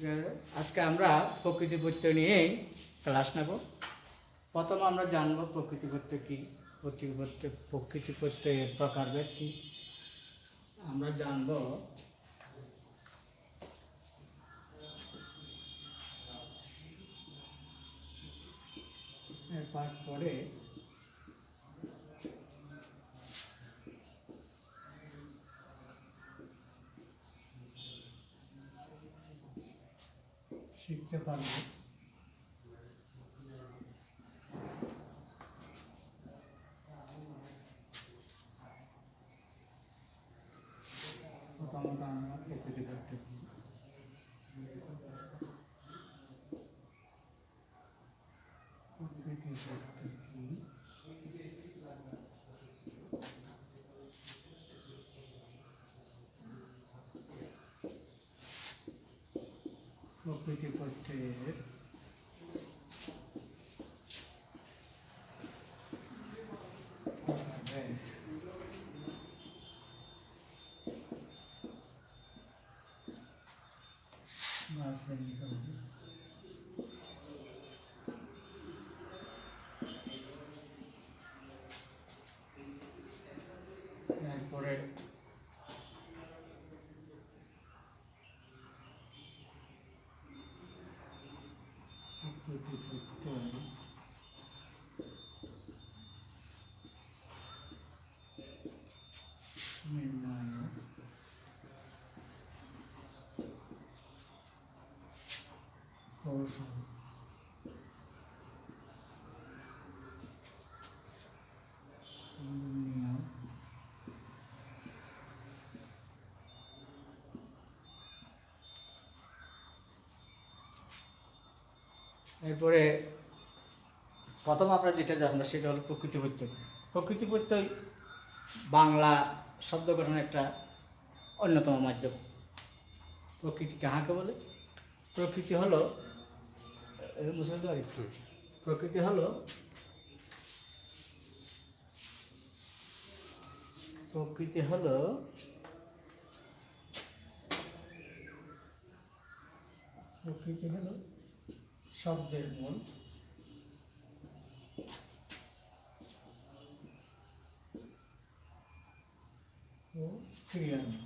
আজকে আমরা প্রকৃতি প্রত্যয় নিয়েই ক্লাস নেব। প্রথম আমরা জানব প্রকৃতি কী, প্রকৃতি প্রত্যয় প্রকৃতি প্রত্যয়ের প্রকারভেদ কী। আমরা জানব এরপর পরে শিখতে পারব প্রথমত আমরা প্রকৃতি করতে প্রকৃতি করতে কি প্রকৃতি করতে এরপরে প্রকৃতি প্রত্যয় নির্ণয় কৌশল এরপরে প্রথম আমরা যেটা জানব সেটা হলো প্রকৃতি প্রত্যয়। প্রকৃতি প্রত্যয় বাংলা শব্দ গঠনের একটা অন্যতম মাধ্যম। প্রকৃতি কাহাকে বলে? প্রকৃতি হলো এ, মুসলমান তো প্রকৃতি হলো প্রকৃতি হলো প্রকৃতি হলো শব্দের মূল। ও ক্রিয়ার মূল।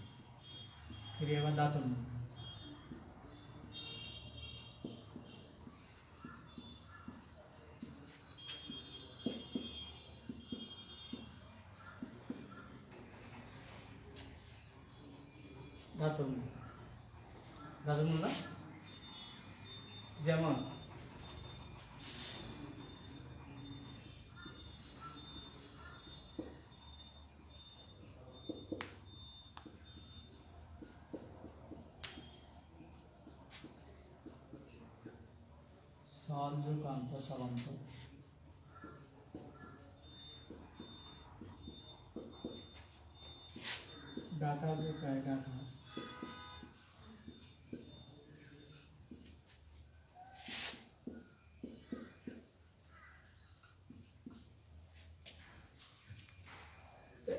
ক্রিয়া বা দাতুর মূল ধাতুর মূল ধাতুর মূল না যেমন সলযুকান্ত সলন্ত ডাটা যুকায় ডাটা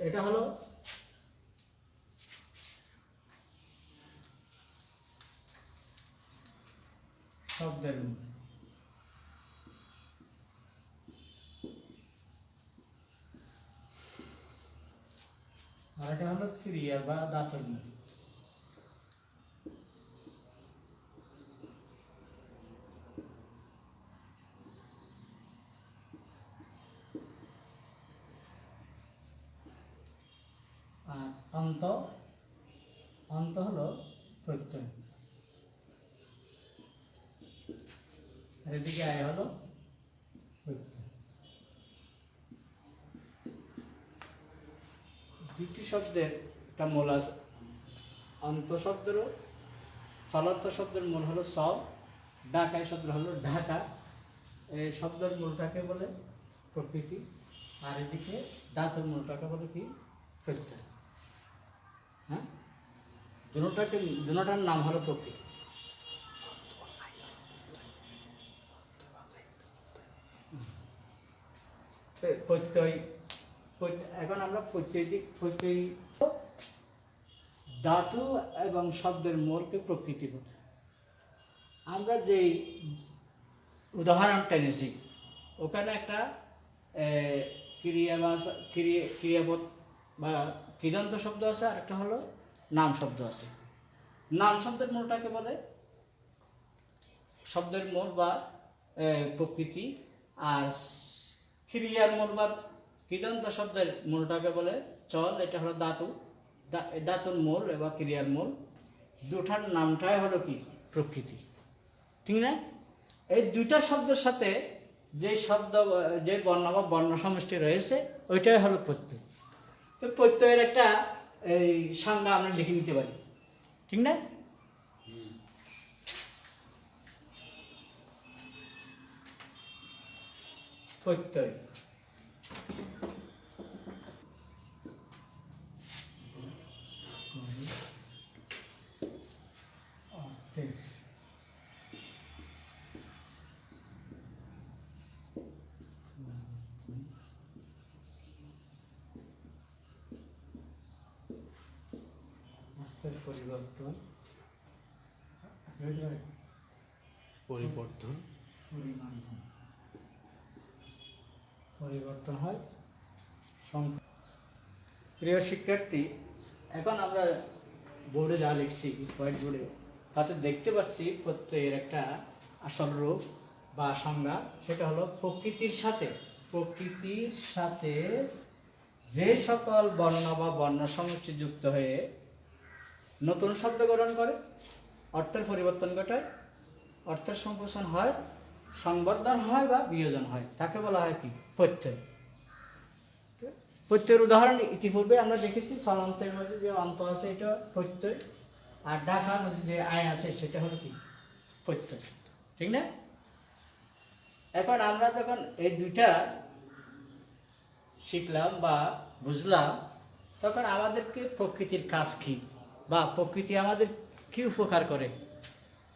এটা হলো শব্দের মূল আর এটা ক্রিয়া বা দাঁতের মূল আর অন্ত অন্ত হলো প্রত্যয়। এদিকে আয় হলো প্রত্যয়। শব্দের একটা মূল আছে। অন্ত শব্দেরও সলাত্ত শব্দের মূল হলো সব ঢাকায় শব্দ হলো ঢাকা। এই শব্দের মূলটাকে বলে প্রকৃতি, আর এদিকে দাঁতের মূলটাকে বলে কি? প্রত্যয় হ্যাঁ? দুটাকে, দুটার নাম হলো প্রকৃতি। প্রত্যয়- এখন আমরা প্রত্যয় দিক প্রত্যয় ধাতু এবং শব্দের মূলকে প্রকৃতি বলে। আমরা যেই উদাহরণটা টেনেছি ওখানে একটা ক্রিয়া বা ক্রিয়া, ক্রিয়াপদ বা কৃদন্ত শব্দ আছে আর একটা হলো নাম শব্দ আছে। নাম শব্দের মূলটাকে বলে শব্দের মূল বা প্রকৃতি, আর ক্রিয়ার মূল বা কৃদন্ত শব্দের মূলটাকে বলে চল, এটা হলো ধাতু। দা- ধাতুর মূল এবং ক্রিয়ার মূল। দুটার নামটাই হলো কি? প্রকৃতি। ঠিক না? এই দুইটা শব্দের সাথে যে শব্দ, যে বর্ণ বা বর্ণ সমষ্টি রয়েছে, ওইটাই হলো প্রত্যয়। তো প্রত্যয়ের একটা এই সংজ্ঞা আমরা লিখে নিতে পারি। ঠিক না? প্রত্যয় ঠিক অর্থের পরিবর্তন। পরিবর্তন। পরিবর্তন। হয় প্রিয় শিক্ষার্থী এখন আমরা বোর্ডে যা লিখছি হোয়াইট বোর্ডে তাতে দেখতে পাচ্ছি প্রত্যয়ের একটা আসল রূপ বা সংজ্ঞা সেটা হলো প্রকৃতির সাথে। প্রকৃতির সাথে যে সকল বর্ণ বা বর্ণ সমষ্টি যুক্ত হয়ে নতুন শব্দ গ্রহণ করে, অর্থের পরিবর্তন ঘটায়, অর্থের সংকোচন হয়, সংবর্ধন হয় বা বিয়োজন হয়, তাকে বলা হয় কি? প্রত্যয়। প্রত্যয়ের উদাহরণ ইতিপূর্বে আমরা দেখেছি সলান্তের মধ্যে যে অন্ত আছে এটা প্রত্যয়, আর ডাকার মধ্যে যে আয় আছে সেটা হলো কি? প্রত্যয়। ঠিক না? এখন আমরা যখন এই দুইটা শিখলাম বা বুঝলাম, তখন আমাদেরকে প্রকৃতির কাজ কি? বা প্রকৃতি আমাদের কি উপকার করে?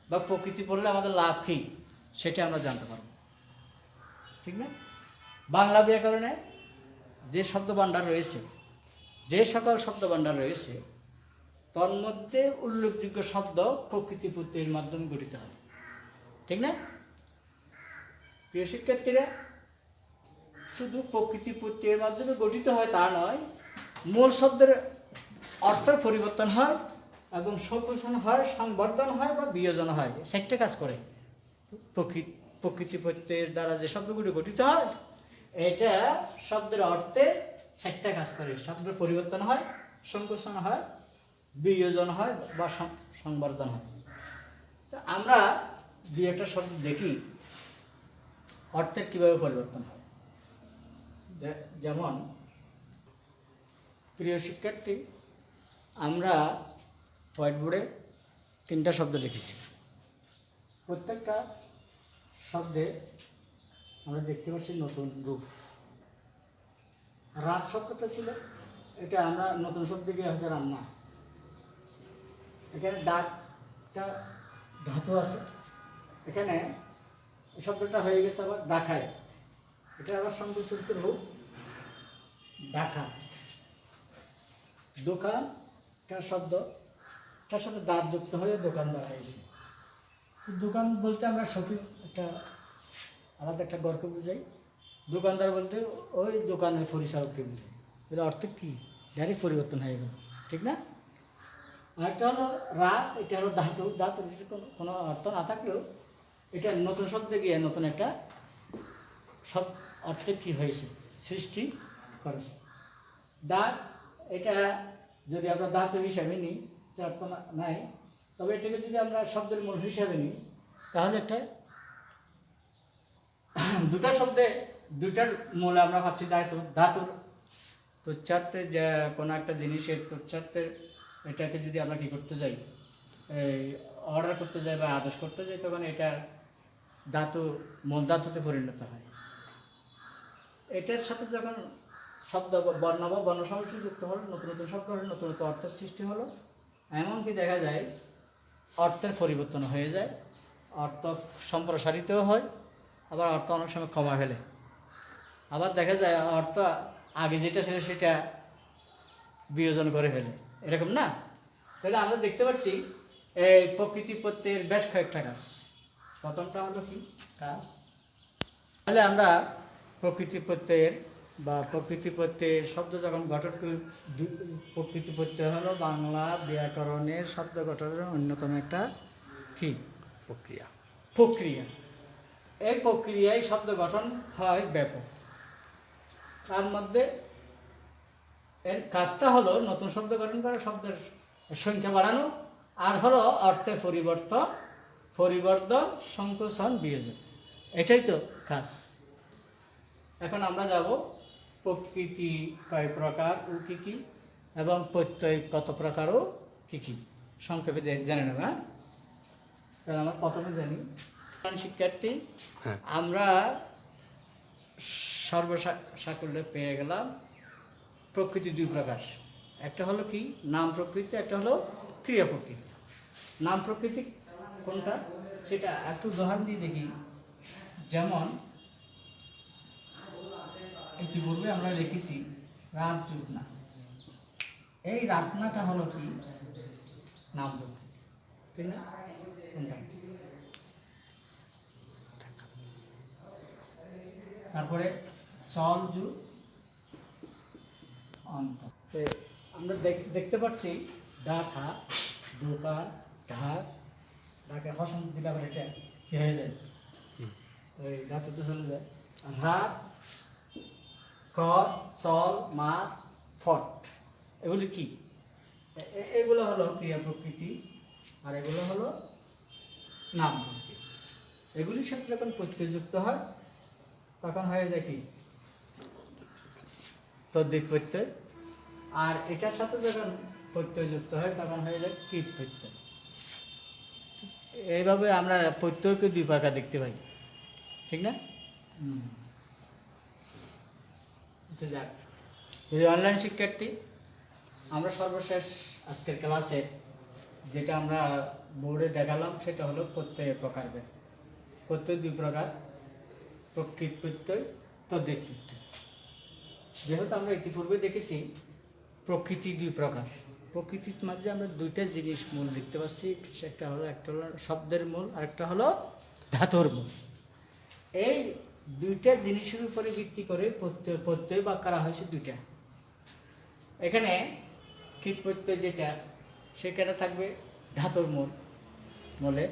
বা প্রকৃতি পড়লে আমাদের লাভ কি? সেটা আমরা জানতে পারব। ঠিক না? বাংলা ব্যাকরণে যে শব্দ ভাণ্ডার রয়েছে, যে সকল শব্দ ভাণ্ডার রয়েছে তন্মধ্যে উল্লেখযোগ্য শব্দ প্রকৃতি প্রত্যয়ের মাধ্যমে গঠিত হয়। ঠিক না? প্রিয় শিক্ষার্থীরা, শুধু প্রকৃতি প্রত্যয়ের মাধ্যমে গঠিত হয় তা নয়, মূল শব্দের অর্থের পরিবর্তন হয় এবং সংকোচন হয়, সংবর্ধন হয় বা বিয়োজন হয়। সেটা কাজ করে। প্রকৃতি প্রত্যয়ের দ্বারা যে শব্দগুলি গঠিত হয়, এটা শব্দের অর্থে সেটা কাজ করে। শব্দের পরিবর্তন হয়, সংকোচন হয়, বিয়োজন হয় বা সংবর্ধন হয়। তো আমরা দুই একটা শব্দ দেখি, অর্থের কীভাবে পরিবর্তন হয়। যেমন, প্রিয় শিক্ষার্থী আমরা হোয়াইট বোর্ডে তিনটা শব্দ লিখেছি। প্রত্যেকটা শব্দে আমরা দেখতে পাচ্ছি নতুন রূপ। রাত শব্দটা ছিল, এটা আমরা নতুন শব্দ গিয়ে হচ্ছে রান্না এখানে ডাকটা ধাতু আছে, এখানে শব্দটা হয়ে গেছে আবার ডাকায়। এটা আবার সংকুচিত রূপ, ডাকা। দোকান একটা শব্দ? তার সাথে দাঁত যুক্ত হয়ে দোকানদার হয়েছে। তো দোকান বলতে আমরা শপিং একটা আলাদা একটা গড়কে বুঝাই। দোকানদার বলতে ওই দোকানের পরিচালককে বুঝাই। এর অর্থ কী? ডাইরেক্ট পরিবর্তন হয়ে গেল। ঠিক না? আরেকটা হলো রাত, এটা হলো ধাতু ধাতু কোনো অর্থ না থাকলেও এটা নতুন শব্দে গিয়ে নতুন একটা সব অর্থে কী হয়েছে? সৃষ্টি করেছে। দাঁত, এটা যদি আমরা দাঁত হিসাবে নিই তার অর্থ না- নাই, তবে এটাকে যদি আমরা শব্দের মূল হিসাবে নিই, তাহলে একটা দুটা শব্দে দুটার মূল আমরা পাচ্ছি দায়িত্ব, ধাতুর তুচ্ছার্থে যে কোনো একটা জিনিসের তুচ্ছার্থের এটাকে যদি আমরা কী করতে যাই, এই অর্ডার করতে যাই বা আদেশ করতে যাই, তখন এটা ধাতু, মূল ধাতুতে পরিণত হয়। এটার সাথে যখন শব্দ বর্ণ বা বর্ণ সমস্যা যুক্ত হলো, নতুন নতুন শব্দ হলো, নতুন নতুন অর্থের সৃষ্টি হলো। এমনকি দেখা যায়, অর্থের পরিবর্তন হয়ে যায়, অর্থ সম্প্রসারিতও হয়, আবার অর্থ অনেক সময় কমা ফেলে। আবার দেখা যায়, অর্থ আগে যেটা ছিল সেটা বিয়োজন করে ফেলে। এরকম না? তাহলে আমরা দেখতে পাচ্ছি, এই প্রকৃতি প্রত্যয়ের বেশ কয়েকটা কাজ। প্রথমটা হলো কি? কাজ। তাহলে আমরা প্রকৃতি প্রত্যয়ের বা প্রকৃতি শব্দ যখন গঠন প্রকৃতি প্রত্যয় হলো বাংলা ব্যাকরণের শব্দ গঠনের অন্যতম একটা কি? প্রক্রিয়া। প্রক্রিয়া। এই প্রক্রিয়ায় শব্দ গঠন হয় ব্যাপক। তার মধ্যে এর কাজটা হলো নতুন শব্দ গঠন করা শব্দের সংখ্যা বাড়ানো আর হলো অর্থের পরিবর্তন পরিবর্তন সংকোচন বিয়োজন। এটাই তো কাজ। এখন আমরা যাব প্রকৃতি কয় প্রকার ও কী কী? এবং প্রত্যয় কত প্রকার ও কী কী? সংক্ষেপে জেনে নেব হ্যাঁ? আমরা প্রথমে জানি শিক্ষার্থী? হ্যাঁ। আমরা সর্বসাকুল্যে পেয়ে গেলাম প্রকৃতি দুই প্রকার একটা হলো কি? নাম প্রকৃতি একটা হলো ক্রিয়া প্রকৃতি। নাম প্রকৃতি কোনটা? সেটা একটু উদাহরণ দিয়ে দেখি। যেমন ইতিপূর্বে আমরা লিখেছি রাত জুটনা এই রাতনাটা হলো কি? নাম ঠিক না? তারপরে চল জু অন্ত। আমরা দেখ- দেখতে পাচ্ছি ডাকা দোকান ঢাক। ঢাকা হসন দিলে আবার এটা হয়ে যায়? ওই গাছেতে চলে যায়। রাত কর চল মা, ফট। এগুলি কি? এগুলো হলো ক্রিয়া প্রকৃতি, আর এগুলো হলো নাম প্রকৃতি। এগুলির সাথে যখন প্রত্যয়যুক্ত হয়, তখন হয়ে যায় কি? তদ্দিক প্রত্যয়। আর এটার সাথে যখন প্রত্যয় যুক্ত হয়, তখন হয়ে যায় কীট প্রত্যয়। এইভাবে আমরা প্রত্যয়কে দুই প্রকার দেখতে পাই। ঠিক না? যাক। যদি অনলাইন শিক্ষার্থী, আমরা সর্বশেষ আজকের ক্লাসে যেটা আমরা বোর্ডে দেখালাম, সেটা হলো প্রত্যয়ের প্রকারভেদ। প্রত্যয় দুই প্রকার, প্রকৃত প্রত্যয় তদ্দিক প্রত্যয়। যেহেতু আমরা ইতিপূর্বে দেখেছি, প্রকৃতি দুই প্রকার। প্রকৃতির মাঝে আমরা দুইটা জিনিস মূল দেখতে পাচ্ছি একটা হলো একটা হলো শব্দের মূল আর একটা হলো ধাতুর মূল। এই দুইটা জিনিসের উপরে ভিত্তি করে প্রত্যয় প্রত্যয় বা করা হয়েছে দুইটা। এখানে কীট প্রত্যয় যেটা, সেখানে থাকবে ধাতুর মূল, মূলে।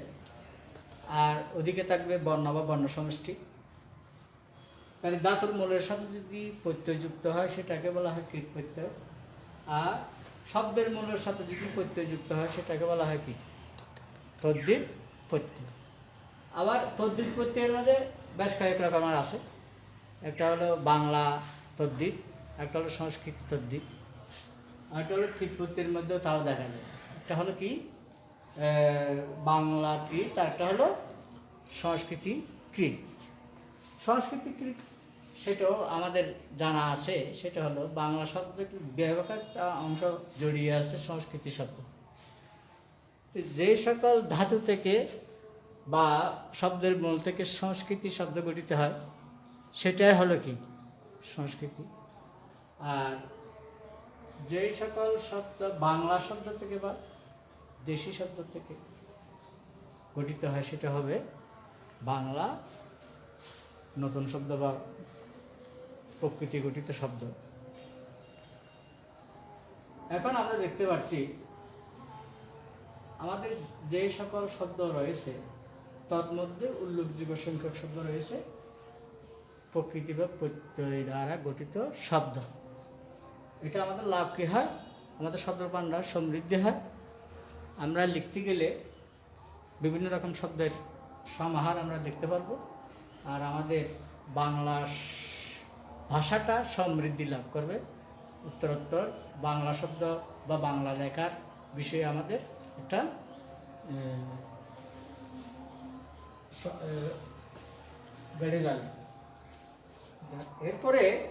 আর ওদিকে থাকবে বর্ণ বা বর্ণ সমষ্টি। তাহলে দাঁতর মূলের সাথে যদি প্রত্যয় যুক্ত হয়, সেটাকে বলা হয় কীট প্রত্যয়। আর শব্দের মূলের সাথে যদি প্রত্যয় যুক্ত হয়, সেটাকে বলা হয় কি? তদ্দিত প্রত্যয়। আবার তদ্দিত প্রত্যয়ের মধ্যে বেশ কয়েক রকমের আছে। একটা হলো বাংলা তদ্দিত একটা হলো সংস্কৃত তদ্দিত আর একটা হলো কীট প্রত্যয়ের মধ্যেও তাও দেখা যায়। একটা হলো কি? বাংলা কৃত একটা হলো সংস্কৃতি কৃত সংস্কৃতি কৃত সেটাও আমাদের জানা আছে, সেটা হলো বাংলা শব্দ ব্যাপক একটা অংশ জড়িয়ে আছে সংস্কৃতি শব্দ। যে সকল ধাতু থেকে বা শব্দের মূল থেকে সংস্কৃতি শব্দ গঠিত হয়, সেটাই হলো কি? সংস্কৃতি। আর যেই সকল শব্দ বাংলা শব্দ থেকে বা দেশি শব্দ থেকে গঠিত হয়, সেটা হবে বাংলা নতুন শব্দ বা প্রকৃতি গঠিত শব্দ। এখন আমরা দেখতে পাচ্ছি আমাদের যে সকল শব্দ রয়েছে তন্মধ্যে উল্লেখযোগ্য সংখ্যক শব্দ রয়েছে। প্রকৃতি বা প্রত্যয় দ্বারা গঠিত শব্দ। এটা আমাদের লাভ কী হয়? আমাদের শব্দ ভাণ্ডার সমৃদ্ধি হয়। আমরা লিখতে গেলে বিভিন্ন রকম শব্দের সমাহার আমরা দেখতে পারব। আর আমাদের বাংলা ভাষাটা সমৃদ্ধি লাভ করবে। উত্তরোত্তর, বাংলা শব্দ বা বাংলা লেখার বিষয়ে আমাদের একটা বেড়ে যাবে। এরপরে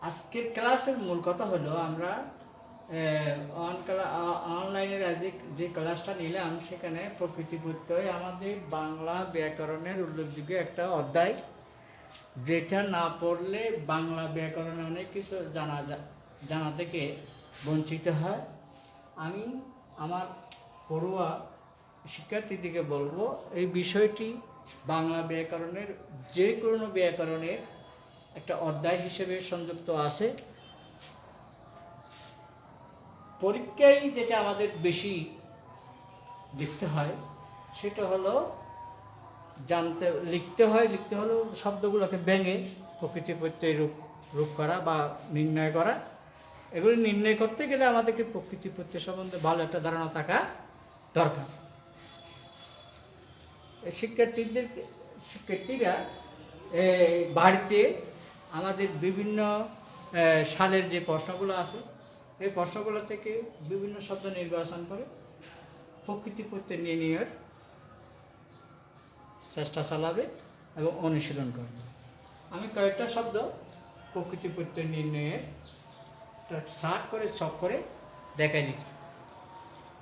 আজকের ক্লাসের মূল কথা হলো আমরা অন অনলাইনের আজ যে ক্লাসটা নিলাম, সেখানে প্রকৃতি প্রত্যয় আমাদের বাংলা ব্যাকরণের উল্লেখযোগ্য একটা অধ্যায়, যেটা না পড়লে বাংলা ব্যাকরণে অনেক কিছু জানা যা- জানা থেকে বঞ্চিত হয়। আমি, আমার পড়ুয়া শিক্ষার্থীদিকে বলব, এই বিষয়টি বাংলা ব্যাকরণের যে কোনো ব্যাকরণের একটা অধ্যায় হিসেবে সংযুক্ত আছে। পরীক্ষায় যেটা আমাদের বেশি লিখতে হয়, সেটা হলো জানতে, লিখতে হয়, লিখতে হলো শব্দগুলোকে ভেঙে প্রকৃতি প্রত্যয় রূপ রূপ করা বা নির্ণয় করা। এগুলি নির্ণয় করতে গেলে আমাদেরকে প্রকৃতি প্রত্যয় সম্বন্ধে ভালো একটা ধারণা থাকা দরকার। শিক্ষার্থীদের শিক্ষার্থীরা বাড়িতে আমাদের বিভিন্ন সালের যে প্রশ্নগুলো আছে, এই প্রশ্নগুলো থেকে বিভিন্ন শব্দ নির্বাচন করে প্রকৃতি নিয়ে নির্ণয়ের চেষ্টা চালাবে এবং অনুশীলন করবে। আমি কয়েকটা শব্দ প্রকৃতি প্রত্যয় নির্ণয়ে সার্ট করে চক করে দেখাই দিচ্ছি।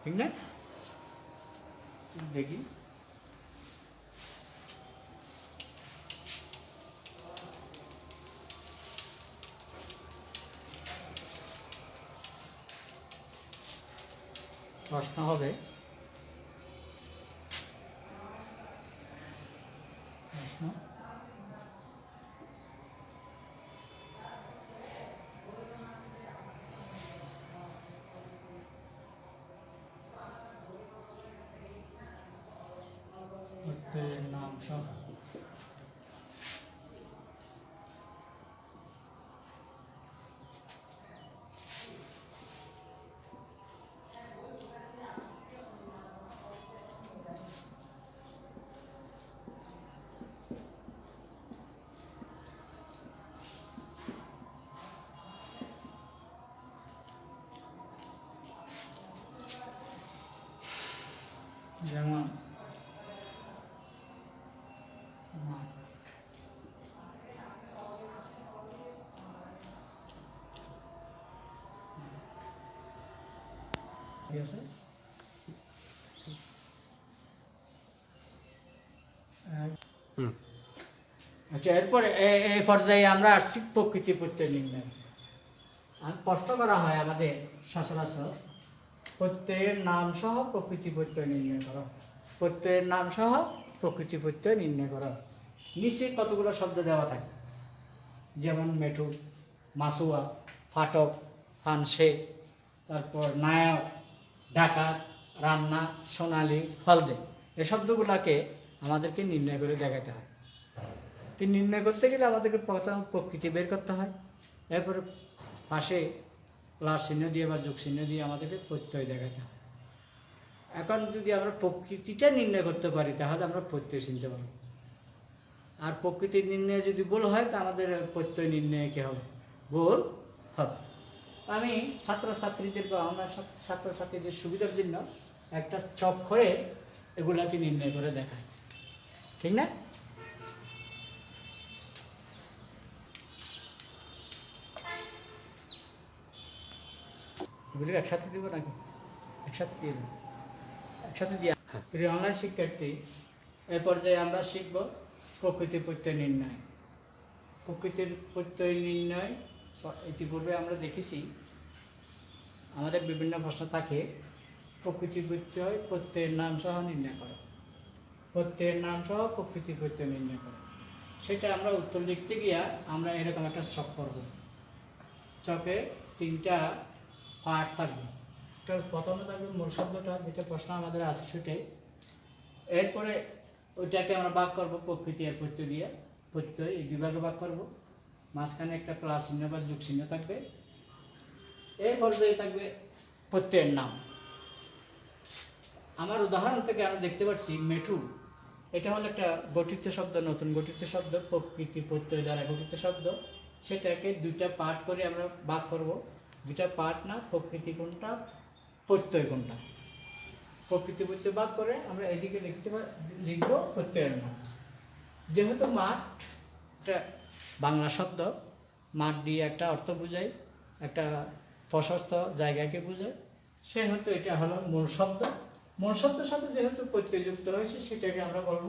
ঠিক না? দেখি। প্রশ্ন হবে। প্রশ্ন। নাম সহ। যেমন ঠিক আছে। আচ্ছা এরপরে এই পর্যায়ে আমরা আসছি প্রকৃতি প্রত্যয় নির্ণয়। প্রশ্ন করা হয় আমাদের সচরাচর। প্রত্যয়ের নাম সহ প্রকৃতি প্রত্যয় নির্ণয় করো। প্রত্যয়ের নাম সহ প্রকৃতি প্রত্যয় নির্ণয় করো। নিচে কতগুলো শব্দ দেওয়া থাকে? যেমন মেঠু, মাসুয়া, ফাটক, ফানসে, তারপর নায়ক ডাকাত, রান্না, সোনালি, হলদে। এ শব্দগুলোকে আমাদেরকে নির্ণয় করে দেখাতে হয়। তো নির্ণয় করতে গেলে আমাদেরকে প্রথম প্রকৃতি বের করতে হয়। এরপরে পাশে প্লাস চিহ্ন দিয়ে বা যোগ চিহ্ন দিয়ে আমাদেরকে প্রত্যয় দেখাতে হয় এখন যদি আমরা প্রকৃতিটা নির্ণয় করতে পারি, তাহলে আমরা প্রত্যয় চিনতে পারব। আর প্রকৃতির নির্ণয় যদি ভুল হয়, তা আমাদের প্রত্যয় নির্ণয় কি হবে? ভুল হবে। আমি ছাত্রছাত্রীদের বা আমরা ছাত্রছাত্রীদের সুবিধার জন্য একটা চক করে এগুলাকে নির্ণয় করে দেখাই। ঠিক না? এগুলি একসাথে দিব নাকি? একসাথে দিয়ে দেবো। একসাথে দিয়ে। অনলাইন শিক্ষার্থী এ পর্যায়ে আমরা শিখব প্রকৃতি প্রত্যয় নির্ণয়। প্রকৃতির প্রত্যয় নির্ণয় ইতিপূর্বে আমরা দেখেছি আমাদের বিভিন্ন প্রশ্ন থাকে প্রকৃতি প্রত্যয় প্রত্যয়ের নাম সহ নির্ণয় করো। প্রত্যয়ের নাম সহ প্রকৃতি প্রত্যয় নির্ণয় করো। সেটা আমরা উত্তর লিখতে গিয়া আমরা এরকম একটা চক করব চকে তিনটা পার্ট থাকবে। প্রথমে থাকবে মূল শব্দটা, যেটা প্রশ্ন আমাদের আছে সেটাই। এরপরে ওইটাকে আমরা ভাগ করব প্রকৃতি আর প্রত্যয় দিয়ে। প্রত্যয়, এই বিভাগে ভাগ করব। মাঝখানে একটা প্লাস চিহ্ন বা যোগ চিহ্ন থাকবে। এই পর্যায়ে থাকবে প্রত্যয়ের নাম। আমার উদাহরণ থেকে আমরা দেখতে পাচ্ছি মেঠু। এটা হলো একটা গঠিত শব্দ, নতুন গঠিত শব্দ, প্রকৃতি প্রত্যয় দ্বারা গঠিত শব্দ। সেটাকে দুইটা পার্ট করে আমরা ভাগ করব। দুইটা পার্ট না, প্রকৃতি কোনটা, প্রত্যয় কোনটা? প্রকৃতি প্রত্যয় ভাগ করে আমরা এদিকে লিখতে লিখব প্রত্যয়ের নাম যেহেতু মাঠ একটা বাংলা শব্দ, মাঠ দিয়ে একটা অর্থ বোঝায়, একটা প্রশস্ত জায়গাকে বোঝায়, সেহেতু এটা হলো মূল শব্দ। মূল শব্দের সাথে যেহেতু প্রত্যয় যুক্ত হয়েছে সেটাকে আমরা বলব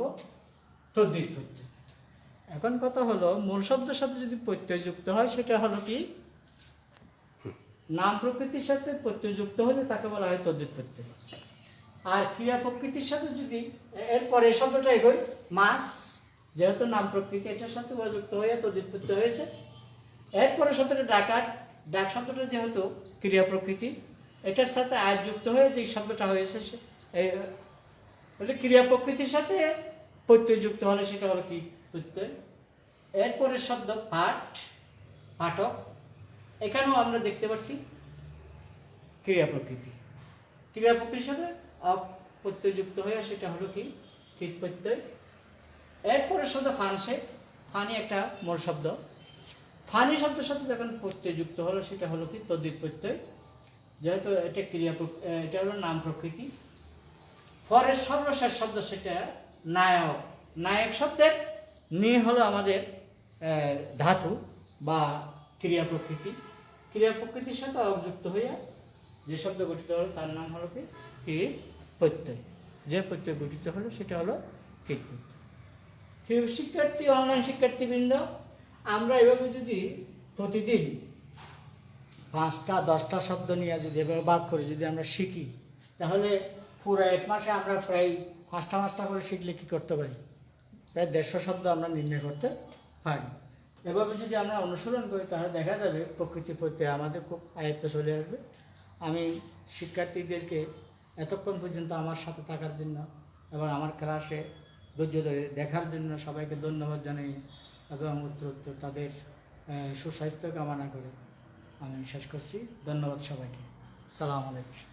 তদ্বিত প্রত্যয়। এখন কথা হলো, মূল শব্দের সাথে যদি প্রত্যয় যুক্ত হয়, সেটা হলো কি? নাম প্রকৃতির সাথে প্রত্যয় যুক্ত হলে তাকে বলা হয় তদ্বিত প্রত্যয়। আর ক্রিয়া প্রকৃতির সাথে যদি এরপরে শব্দটা এগোই মাস যেহেতু নাম প্রকৃতি এটার সাথে যুক্ত হয়ে তদিত হয়েছে। এরপরে শব্দটা ডাকার ডাক শব্দটা যেহেতু ক্রিয়া প্রকৃতি, এটার সাথে আর যুক্ত হয়ে যে শব্দটা হয়েছে সে- ক্রিয়া প্রকৃতির সাথে প্রত্যয় যুক্ত হলে সেটা হলো কি প্রত্যয়। এরপরে শব্দ পাঠ, পাঠক এখানেও আমরা দেখতে পাচ্ছি ক্রিয়া প্রকৃতি। ক্রিয়া প্রকৃতির সাথে প্রত্যয় যুক্ত হয়ে সেটা হলো কি? কীট প্রত্যয় এরপরে শব্দ ফানসে। ফানি একটা মূল শব্দ। ফানি শব্দের সাথে যখন প্রত্যয় যুক্ত হলো সেটা হলো কি? তদ্বিত প্রত্যয় যেহেতু এটা ক্রিয়া এটা হলো নাম প্রকৃতি। পরের সর্বশেষ শব্দ সেটা নায়ক। নায়ক শব্দের নি হলো আমাদের ধাতু বা ক্রিয়া প্রকৃতি। ক্রিয়া প্রকৃতির সাথে অযুক্ত হইয়া যে শব্দ গঠিত হলো তার নাম হলো কি? কীট প্রত্যয়। যে প্রত্যয় গঠিত হলো সেটা হলো কীট প্রত্যয়? শিক্ষার্থী অনলাইন শিক্ষার্থীবৃন্দ আমরা এভাবে যদি প্রতিদিন পাঁচটা দশটা শব্দ নিয়ে যদি এভাবে বাদ করে যদি আমরা শিখি তাহলে পুরো এক মাসে আমরা প্রায় পাঁচটা পাঁচটা করে শিখলে কী করতে পারি? প্রায় দেড়শো শব্দ আমরা নির্ণয় করতে পারি। এভাবে যদি আমরা অনুসরণ করি, তাহলে দেখা যাবে প্রকৃতি প্রতি আমাদের খুব আয়ত্ত চলে আসবে। আমি শিক্ষার্থীদেরকে এতক্ষণ পর্যন্ত আমার সাথে থাকার জন্য এবং আমার ক্লাসে ধৈর্য ধরে দেখার জন্য সবাইকে ধন্যবাদ জানাই এবং উত্তর উত্তর তাদের সুস্বাস্থ্য কামনা করে আমি শেষ করছি। ধন্যবাদ সবাইকে। সালাম আলাইকুম।